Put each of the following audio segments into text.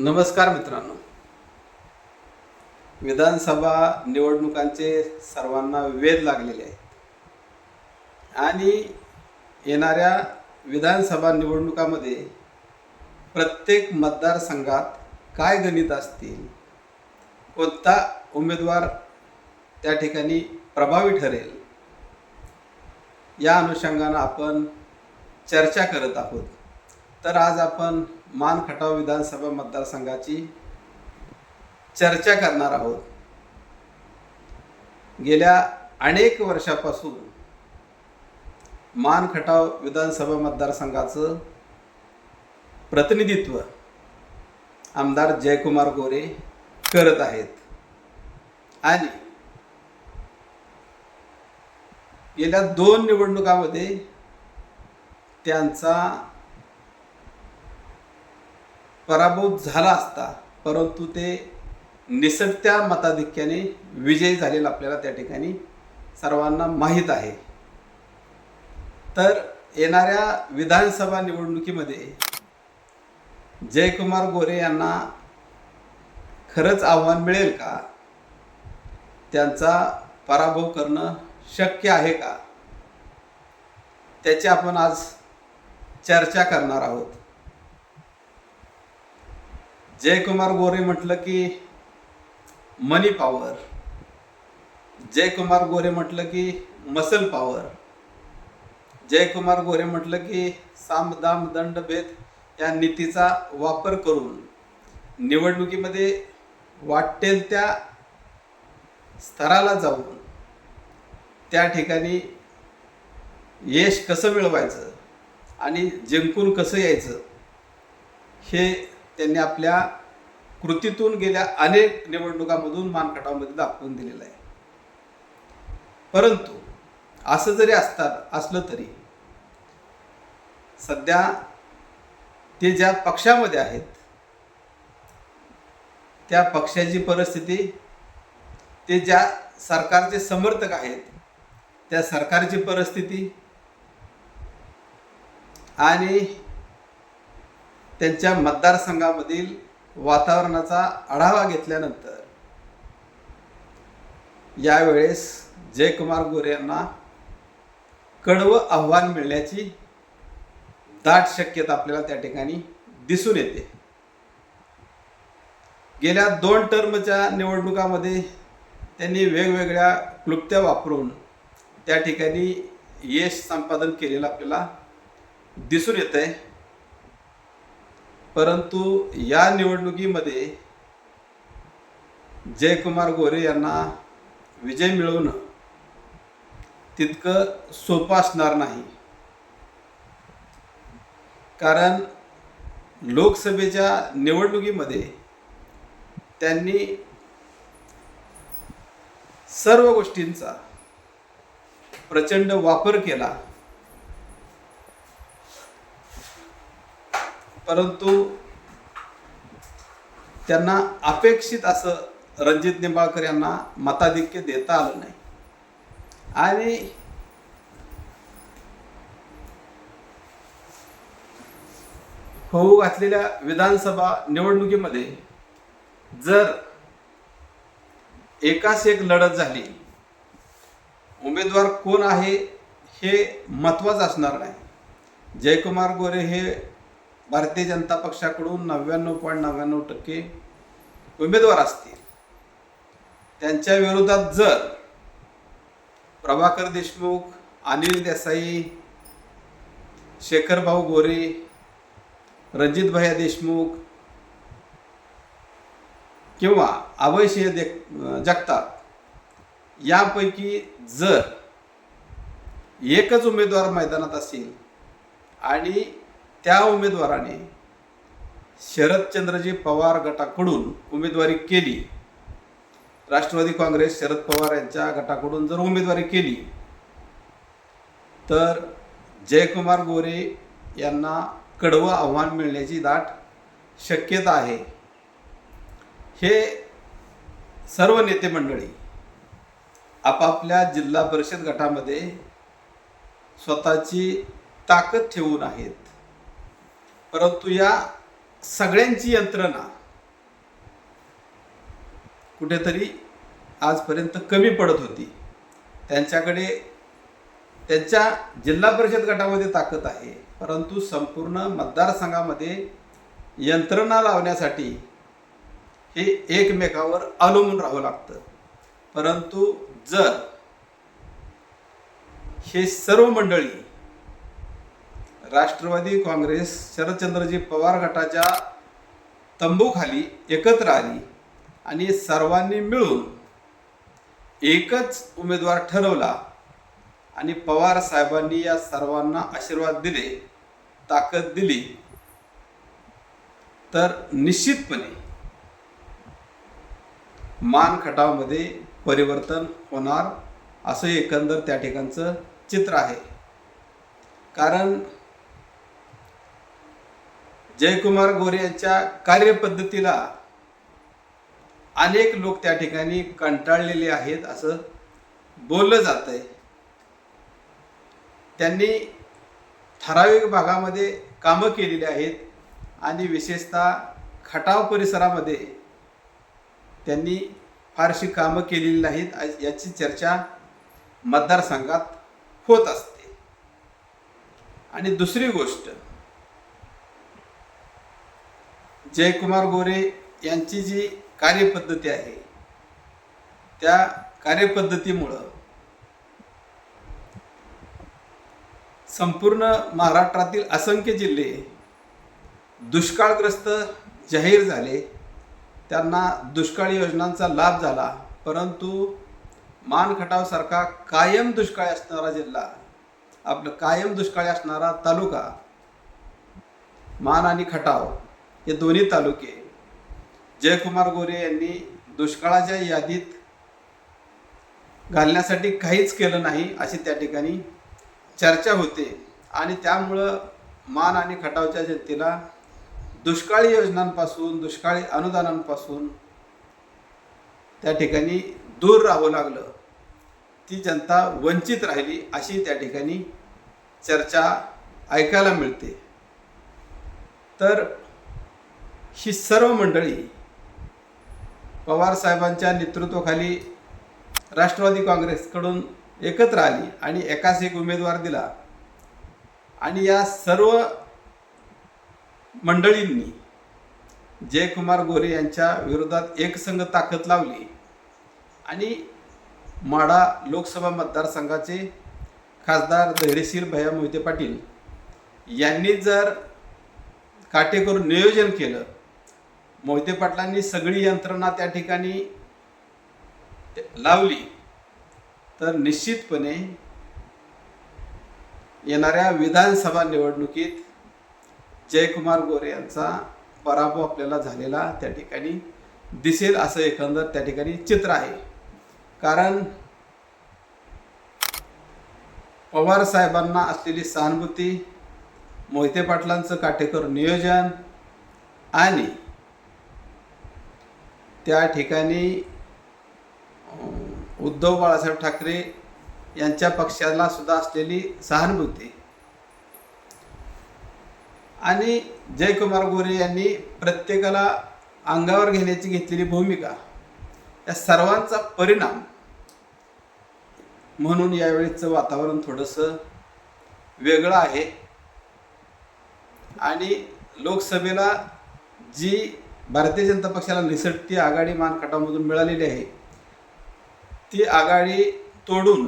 नमस्कार मित्रांनो. विधानसभा निवडणुकांचे सर्वांना वेध लागलेले आहेत. आणि येणाऱ्या विधानसभा निवडणुकामध्ये प्रत्येक मतदारसंघात काय गणित असतील कोणता उमेदवार त्या ठिकाणी प्रभावी ठरेल या अनुषंगानं आपण चर्चा करत आहोत. तर आज आपण मान खटाव विधानसभा मतदारसंघाची चर्चा करणार आहोत. गेल्या अनेक वर्षापासून मान खटाव विधानसभा मतदारसंघाचं प्रतिनिधित्व आमदार जयकुमार गोरे करत आहेत. आणि गेल्या दोन निवडणुकामध्ये त्यांचा पराभूत झाला असता परंतु ते निसटत्या मताधिक्याने विजयी झालेला आपल्याला त्या ठिकाणी सर्वांना माहीत आहे. तर येणाऱ्या विधानसभा निवडणुकीमध्ये जयकुमार गोरे यांना खरंच आव्हान मिळेल का? त्यांचा पराभव करणं शक्य आहे का? त्याची आपण आज चर्चा करणार आहोत. जयकुमार गोरे म्हटलं की मनी पॉवर जयकुमार गोरे म्हटलं की मसल पॉवर जयकुमार गोरे म्हटलं की साम दाम दंड भेद या नीतीचा वापर करून निवडणुकीमध्ये वाटेल त्या स्तराला जाऊन त्या ठिकाणी यश कसं मिळवायचं आणि जिंकून कसं यायचं हे त्यांनी आपल्या कृतीतून गेल्या अनेक निवडणुकामधून मानखटावमध्ये दाखवून दिलेलं आहे. परंतु असं जरी असतात असलं तरी सध्या ते ज्या पक्षामध्ये आहेत त्या पक्षाची परिस्थिती ते ज्या सरकारचे समर्थक आहेत त्या सरकारची परिस्थिती आणि त्यांच्या मतदारसंघामधील वातावरणाचा आढावा घेतल्यानंतर यावेळेस जयकुमार गोरे यांना कडवं आव्हान मिळण्याची दाट शक्यता आपल्याला त्या ठिकाणी दिसून येते. गेल्या दोन टर्मच्या निवडणुकामध्ये त्यांनी वेगवेगळ्या क्लुप्त्या वापरून त्या ठिकाणी यश संपादन केलेलं आपल्याला दिसून येत आहे परंतु या निवडणुकीमध्ये जयकुमार गोरे यांना विजय मिळवणं तितकं सोपं असणार नाही. कारण लोकसभेच्या निवडणुकीमध्ये त्यांनी सर्व गोष्टींचा प्रचंड वापर केला. परंतु त्यांना अपेक्षित असं रणजित निंबाळकर यांना मताधिक्य देता आलं नाही. आणि होऊ घातलेल्या विधानसभा निवडणुकीमध्ये जर एकाच एक लढत झाली उमेदवार कोण आहे हे महत्वाचं असणार नाही. जयकुमार गोरे हे भारतीय जनता पक्षाकडून नव्याण्णव पॉईंट नव्याण्णव टक्के उमेदवार असतील. त्यांच्या विरोधात जर प्रभाकर देशमुख अनिल देसाई शेखरभाऊ गोरे रणजित भैया देशमुख किंवा अभयसिंह दे जगताप यापैकी जर एकच उमेदवार मैदानात असेल आणि त्या उमेदवाराने शरदचंद्रजी पवार गटाकडून उमेदवारी केली. राष्ट्रवादी काँग्रेस शरद पवार यांच्या गटाकडून जर उमेदवारी केली तर जयकुमार गोरे यांना कडवं आव्हान मिळण्याची दाट शक्यता आहे. हे सर्व नेते मंडळी आपापल्या जिल्हा परिषद गटामध्ये स्वतःची ताकद ठेवून आहेत. परंतु या सगळ्यांची यंत्रणा कुठेतरी आजपर्यंत कमी पडत होती. त्यांच्याकडे त्यांच्या जिल्हा परिषद गटामध्ये ताकद आहे परंतु संपूर्ण मतदारसंघामध्ये यंत्रणा लावण्यासाठी हे एकमेकावर अवलंबून राहावं लागतं. परंतु जर हे सर्व मंडळी राष्ट्रवादी काँग्रेस शरदचंद्रजी पवार गटाच्या तंबूखाली एकत्र आली आणि सर्वांनी मिळून एकच उमेदवार ठरवला आणि पवार साहेबांनी या सर्वांना आशीर्वाद दिले ताकद दिली. तर निश्चितपणे मानखटावमध्ये परिवर्तन होणार असं एकंदर त्या ठिकाणचं चित्र आहे. कारण जयकुमार गोरे यांच्या कार्यपद्धतीला अनेक लोक त्या ठिकाणी कंटाळलेले आहेत असं बोललं जात आहे त्यांनी ठराविक भागामध्ये कामं केलेली आहेत आणि विशेषतः खटाव परिसरामध्ये त्यांनी फारशी कामं केलेली नाहीत. याची चर्चा मतदारसंघात होत असते. आणि दुसरी गोष्ट जयकुमार गोरे यांची जी कार्यपद्धती आहे त्या कार्यपद्धतीमुळं संपूर्ण महाराष्ट्रातील असंख्य जिल्हे दुष्काळग्रस्त जाहीर झाले. त्यांना दुष्काळी योजनांचा लाभ झाला परंतु मान खटावसारखा कायम दुष्काळी असणारा जिल्हा आपलं कायम दुष्काळी असणारा तालुका मान आणि खटाव हे दोन्ही तालुके. जयकुमार गोरे यांनी दुष्काळाच्या यादीत घालण्यासाठी काहीच केलं नाही अशी त्या ठिकाणी चर्चा होते. आणि त्यामुळं मान आणि खटावच्या जनतेला दुष्काळी योजनांपासून दुष्काळी अनुदानांपासून त्या ठिकाणी दूर राहावं लागलं. ती जनता वंचित राहिली अशी त्या ठिकाणी चर्चा ऐकायला मिळते. तर ही सर्व मंडळी पवार साहेबांच्या नेतृत्वाखाली राष्ट्रवादी काँग्रेसकडून एकत्र आली आणि एकाच एक उमेदवार दिला. आणि या सर्व मंडळींनी जयकुमार गोरे यांच्या विरोधात एकसंघ ताकद लावली. आणि माडा लोकसभा मतदारसंघाचे खासदार धैर्यशील भैया मोहिते पाटील यांनी जर काटेकोर नियोजन केलं मोहिते पाटलांनी सगळी यंत्रणा त्या ठिकाणी लावली. तर निश्चितपणे येणाऱ्या विधानसभा निवडणुकीत जयकुमार गोरे यांचा पराभव आपल्याला झालेला त्या ठिकाणी दिसेल असं एकंदर त्या ठिकाणी चित्र आहे. कारण पवार साहेबांना असलेली सहानुभूती मोहिते पाटलांचं काटेकर नियोजन आणि त्या ठिकाणी उद्धव बाळासाहेब ठाकरे यांच्या पक्षाला सुद्धा असलेली सहानुभूती. आणि जयकुमार गोरे यांनी प्रत्येकाला अंगावर घेण्याची घेतलेली भूमिका या सर्वांचा परिणाम म्हणून यावेळीचं वातावरण थोडंसं वेगळं आहे. आणि लोकसभेला जी भारतीय जनता पक्षाला निसटती आघाडी मानखटामधून मिळालेली आहे. ती आघाडी तोडून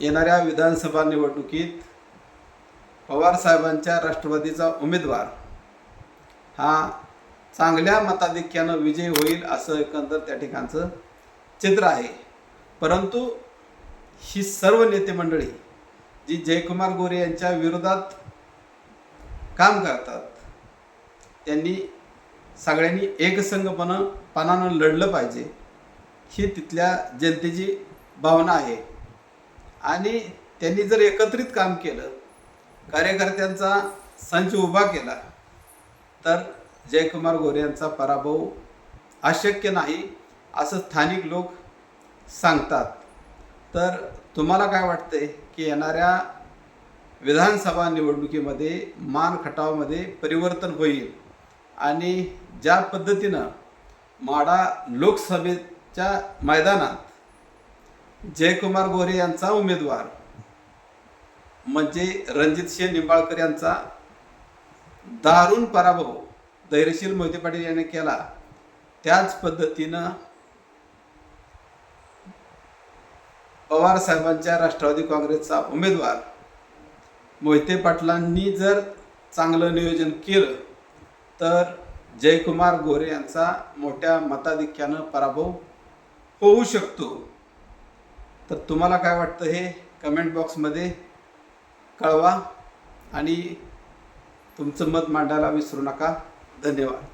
येणाऱ्या विधानसभा निवडणुकीत पवार साहेबांच्या राष्ट्रवादीचा उमेदवार हा चांगल्या मताधिक्यानं विजय होईल असं एकंदर त्या ठिकाणचं चित्र आहे. परंतु ही सर्व नेते मंडळी जी जयकुमार गोरे यांच्या विरोधात काम करतात त्यांनी सगळ्यांनी एकसंघपणं पानानं लढलं पाहिजे. ही तिथल्या जनतेची भावना आहे. आणि त्यांनी जर एकत्रित काम केलं कार्यकर्त्यांचा संच उभा केला तर जयकुमार गोरे यांचा पराभव अशक्य नाही असं स्थानिक लोक सांगतात. तर तुम्हाला काय वाटतंय की येणाऱ्या विधानसभा निवडणुकीमध्ये मान खटावमध्ये परिवर्तन होईल? आणि ज्या पद्धतीनं माडा लोकसभेच्या मैदानात जयकुमार गोरे यांचा उमेदवार म्हणजे रणजित सिंह निंबाळकर यांचा दारुण पराभव धैर्यशील मोहिते पाटील यांनी केला त्याच पद्धतीनं पवार साहेबांच्या राष्ट्रवादी काँग्रेसचा उमेदवार मोहिते पाटलांनी जर चांगलं नियोजन केलं तर जयकुमार गोरे यांचा मोठ्या मताधिक्यानं पराभव होऊ शकतो. तर तुम्हाला काय वाटतं हे? कमेंट बॉक्समध्ये कळवा आणि तुमचं मत मांडायला विसरू नका. धन्यवाद.